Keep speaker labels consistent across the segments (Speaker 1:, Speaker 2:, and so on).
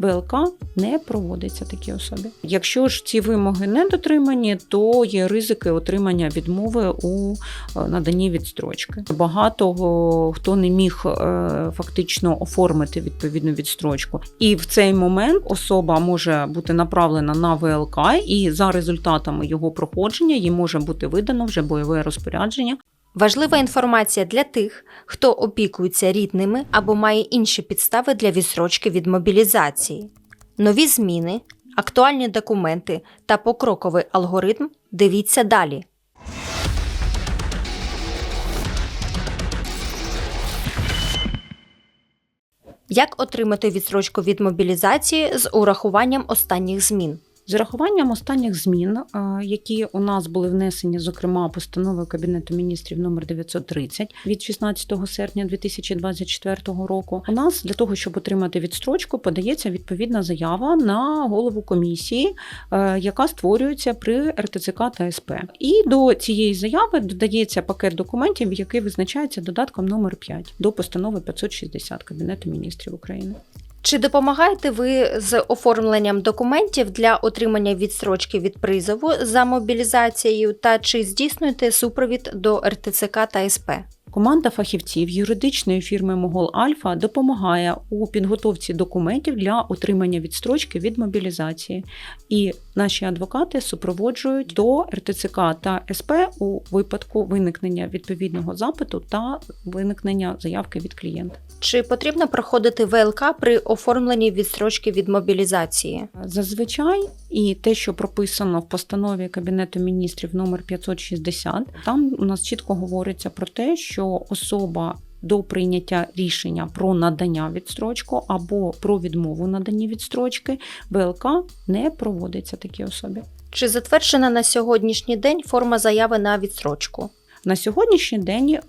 Speaker 1: ВЛК не проводиться такій особі. Якщо ж ці вимоги не дотримані, то є ризики отримання відмови у е, наданні відстрочки. Багато хто не міг е, фактично оформити відповідну відстрочку, і в цей момент особа може бути направлена на ВЛК, і за результатами його проходження їй може бути видано вже бойове розпорядження
Speaker 2: Важлива інформація для тих, хто опікується рідними або має інші підстави для відсрочки від мобілізації. Нові зміни, актуальні документи та покроковий алгоритм дивіться далі. Як отримати відсрочку від мобілізації з урахуванням останніх змін?
Speaker 1: З урахуванням останніх змін, які у нас були внесені, зокрема, постановою Кабінету міністрів номер 930 від 16 серпня 2024 року, у нас для того, щоб отримати відстрочку, подається відповідна заява на голову комісії, е, яка створюється при РТЦК та СП. І до цієї заяви додається пакет документів, який визначається додатком номер 5 до постанови 560 Кабінету міністрів України.
Speaker 2: Чи допомагаєте ви з оформленням документів для отримання відстрочки від призову за мобілізацією та чи здійснюєте супровід до РТЦК та СП?
Speaker 1: Команда фахівців юридичної фірми Могол Альфа допомагає у підготовці документів для отримання відстрочки від мобілізації. І наші адвокати супроводжують до РТЦК та СП у випадку виникнення відповідного запиту та виникнення заявки від клієнта.
Speaker 2: Чи потрібно проходити ВЛК при оформленні відстрочки від мобілізації?
Speaker 1: Зазвичай, і те, що прописано в постанові Кабінету міністрів номер 560, там у нас чітко говориться про те, що особа. До прийняття рішення про надання відстрочку або про відмову наданні відстрочки БЛК не проводиться такій особі.
Speaker 2: Чи затверджена на сьогоднішній день форма заяви на відстрочку?
Speaker 1: На сьогоднішній день е,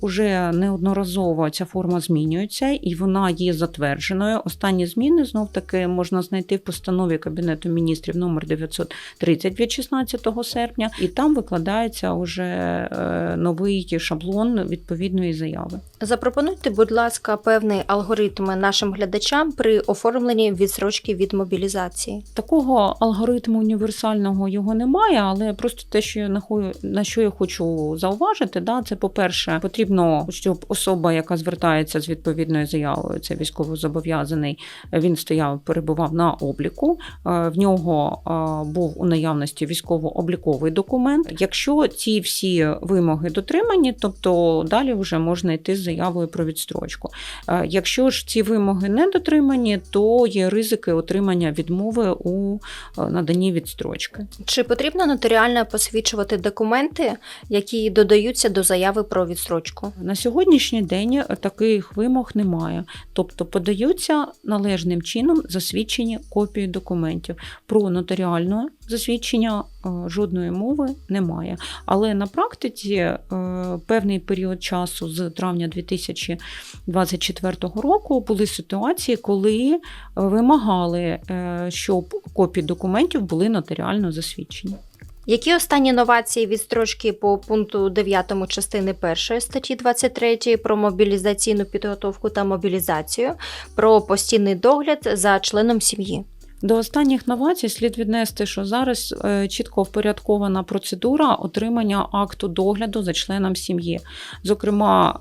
Speaker 1: уже неодноразово ця форма змінюється і вона є затвердженою. Останні зміни знов таки можна знайти в постанові Кабінету міністрів номер 930 від 16 серпня, і там викладається вже е, новий шаблон відповідної заяви.
Speaker 2: Запропонуйте, будь ласка, певний алгоритм нашим глядачам при оформленні відстрочки від мобілізації.
Speaker 1: Такого алгоритму універсального його немає, але просто те, що я на що я хочу зауважити, да, це по-перше, потрібно, щоб особа, яка звертається з відповідною заявою, це військовозобов'язаний, він стояв, перебував на обліку. е, В нього е, був у наявності військово-обліковий документ. Якщо ці всі вимоги дотримані, тобто далі вже можна йти з заявою про відстрочку. Е, Якщо ж ці вимоги не дотримані, то є ризики отримання відмови у наданні відстрочки.
Speaker 2: Чи потрібно нотаріально посвідчувати документи, які додаються до заяви про відстрочку?
Speaker 1: На сьогоднішній день таких вимог немає, тобто подаються належним чином засвідчені копії документів. Про нотаріальне засвідчення е, жодної мови немає. Але на практиці е, певний період часу з травня 2024 року були ситуації, коли е, вимагали, щоб копії документів були нотаріально засвідчені.
Speaker 2: Які останні новації відстрочки по пункту 9 частини 1 статті 23 про мобілізаційну підготовку та мобілізацію, про постійний догляд за членом сім'ї?
Speaker 1: До останніх новацій слід віднести, що зараз е, чітко впорядкована процедура отримання акту догляду за членом сім'ї. Зокрема,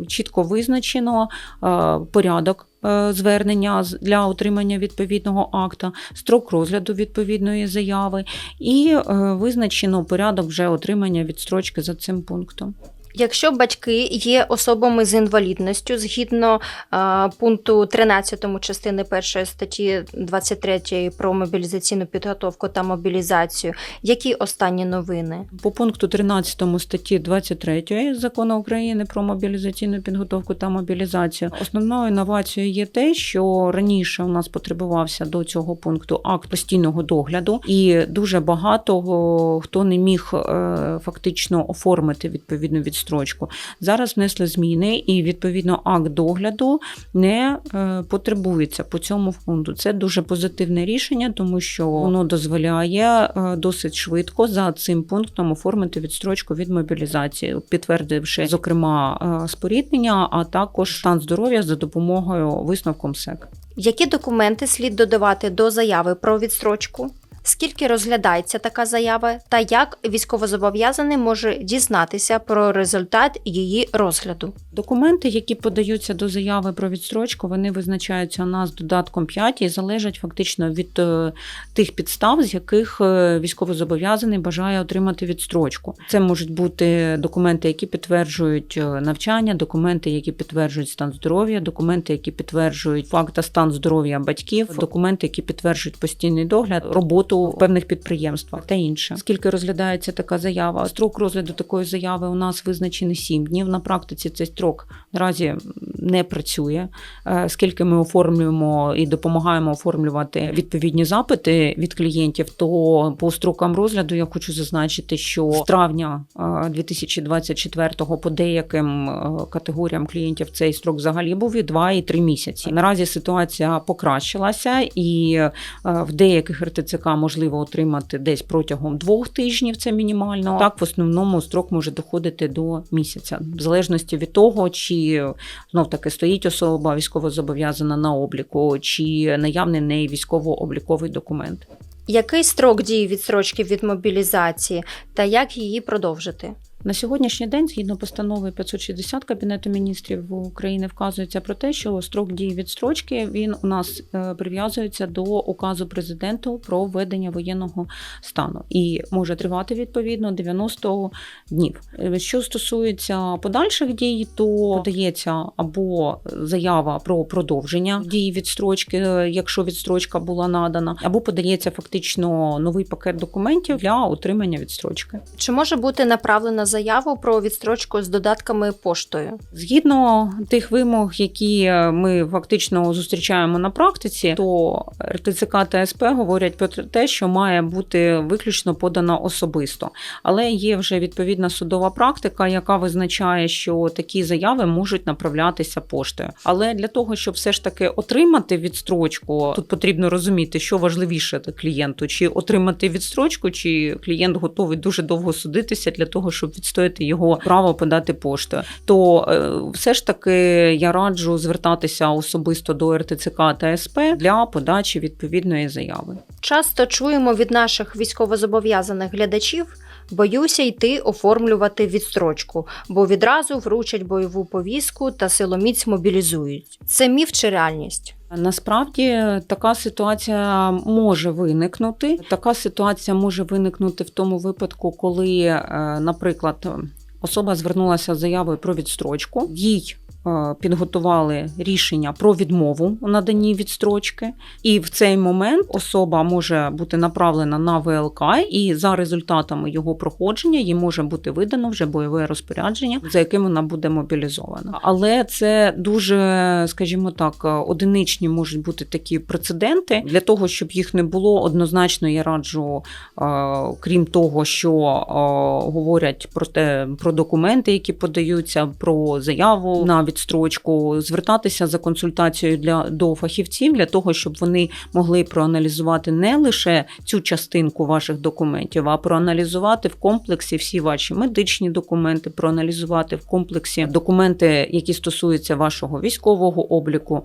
Speaker 1: е, чітко визначено е, порядок. Е, Звернення для отримання відповідного акта, строк розгляду відповідної заяви і е, визначено порядок вже отримання відстрочки за цим пунктом.
Speaker 2: Якщо батьки є особами з інвалідністю згідно е, пункту 13 частини 1 статті 23 про мобілізаційну підготовку та мобілізацію, які останні новини?
Speaker 1: По пункту 13 статті 23 закону України про мобілізаційну підготовку та мобілізацію основною інновацією є те, що раніше у нас потребувався до цього пункту акт постійного догляду, і дуже багато хто не міг е, фактично оформити відповідну відстрочку. Зараз внесли зміни, і відповідно акт догляду не е, потребується по цьому пункту. Це дуже позитивне рішення, тому що воно дозволяє е, досить швидко за цим пунктом оформити відстрочку від мобілізації, підтвердивши зокрема е, споріднення, а також стан здоров'я за допомогою висновку МСЕК.
Speaker 2: Які документи слід додавати до заяви про відстрочку? Скільки розглядається така заява, та як військовозобов'язаний може дізнатися про результат її розгляду?
Speaker 1: Документи, які подаються до заяви про відстрочку, вони визначаються у нас додатком 5 і залежать фактично від е, тих підстав, з яких е, військовозобов'язаний бажає отримати відстрочку. Це можуть бути документи, які підтверджують е, навчання, документи, які підтверджують стан здоров'я, документи, які підтверджують факт та стан здоров'я батьків, документи, які підтверджують постійний догляд, роботу в певних підприємствах та інше. Скільки розглядається така заява? Строк розгляду такої заяви у нас визначений 7 днів. На практиці цей строк наразі не працює. Е, Скільки ми оформлюємо і допомагаємо оформлювати відповідні запити від клієнтів, то по строкам розгляду я хочу зазначити, що з травня е, 2024 по деяким е, категоріям клієнтів цей строк взагалі був і 2, і 3 місяці. Наразі ситуація покращилася, і е, в деяких РТЦК можливо отримати десь протягом двох тижнів. Це мінімально. Так, в основному строк може доходити до місяця, в залежності від того, чи знов таки стоїть особа військово зобов'язана на обліку, чи наявний неї військово-обліковий документ.
Speaker 2: Який строк дії відстрочки від мобілізації та як її продовжити?
Speaker 1: На сьогоднішній день, згідно постанови 560 Кабінету міністрів України, вказується про те, що строк дії відстрочки він у нас е, прив'язується до указу президенту про введення воєнного стану і може тривати відповідно 90 днів. Е, Що стосується подальших дій, то подається або заява про продовження дії відстрочки, е, якщо відстрочка була надана, або подається фактично новий пакет документів для отримання відстрочки.
Speaker 2: Чи може бути направлена заяву про відстрочку з додатками поштою?
Speaker 1: Згідно тих вимог, які ми фактично зустрічаємо на практиці, то РТЦК та СП говорять про те, що має бути виключно подана особисто. Але є вже відповідна судова практика, яка визначає, що такі заяви можуть направлятися поштою. Але для того, щоб все ж таки отримати відстрочку, тут потрібно розуміти, що важливіше клієнту: чи отримати відстрочку, чи клієнт готовий дуже довго судитися для того, щоб відстояти його право подати поштою. То е, все ж таки я раджу звертатися особисто до РТЦК та СП для подачі відповідної заяви.
Speaker 2: Часто чуємо від наших військовозобов'язаних глядачів. Боюся йти оформлювати відстрочку, бо відразу вручать бойову повістку та силоміць мобілізують. Це міф чи реальність?
Speaker 1: Насправді така ситуація може виникнути. Така ситуація може виникнути в тому випадку, коли, е, наприклад, особа звернулася з заявою про відстрочку, їй е, підготували рішення про відмову у наданні відстрочки, і в цей момент особа може бути направлена на ВЛК, і за результатами його проходження їй може бути видано вже бойове розпорядження, за яким вона буде мобілізована. Але це дуже, скажімо так, одиничні можуть бути такі прецеденти. Для того, щоб їх не було, однозначно я раджу, е, крім того, що е, говорять про те, про документи, які подаються, про заяву на відстрочку, звертатися за консультацією для до фахівців для того, щоб вони могли проаналізувати не лише цю частинку ваших документів, а проаналізувати в комплексі всі ваші медичні документи, проаналізувати в комплексі документи, які стосуються вашого військового обліку,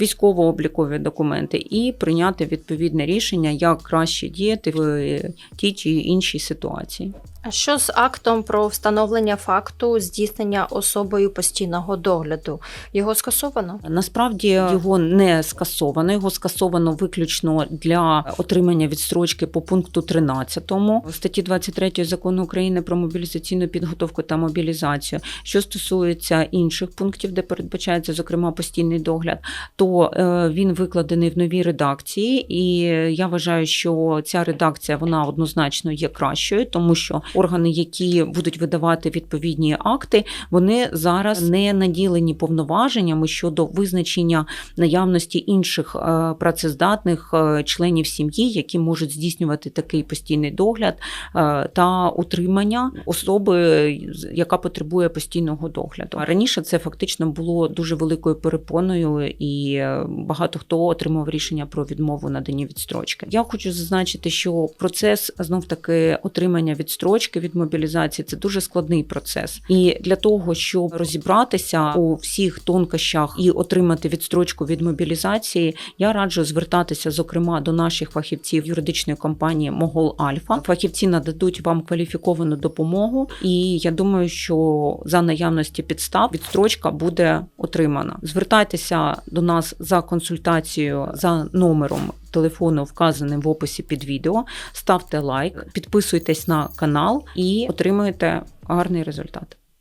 Speaker 1: військово-облікові документи, і прийняти відповідне рішення, як краще діяти в тій чи іншій ситуації.
Speaker 2: А що з актом про встановлення факту здійснення особою постійного догляду? Його скасовано?
Speaker 1: Насправді його не скасовано. Його скасовано виключно для отримання відстрочки по пункту 13 статті 23 закону України про мобілізаційну підготовку та мобілізацію. Що стосується інших пунктів, де передбачається зокрема постійний догляд, то е, він викладений в новій редакції, і я вважаю, що ця редакція вона однозначно є кращою, тому що органи, які будуть видавати відповідні акти, вони зараз не наділені повноваженнями щодо визначення наявності інших е, працездатних е, членів сім'ї, які можуть здійснювати такий постійний догляд е, та утримання особи, яка потребує постійного догляду. Раніше це фактично було дуже великою перепоною, і багато хто отримав рішення про відмову наданні відстрочки. Я хочу зазначити, що процес знов таки отримання відстрочки. Відстрочки від мобілізації це дуже складний процес. І для того, щоб розібратися у всіх тонкощах і отримати відстрочку від мобілізації, я раджу звертатися, зокрема, до наших фахівців юридичної компанії Могол Альфа. Фахівці нададуть вам кваліфіковану допомогу, і я думаю, що за наявності підстав відстрочка буде отримана. Звертайтеся до нас за консультацією за номером телефону, вказаним в описі під відео. Ставте лайк, підписуйтесь на канал і отримуєте гарний результат.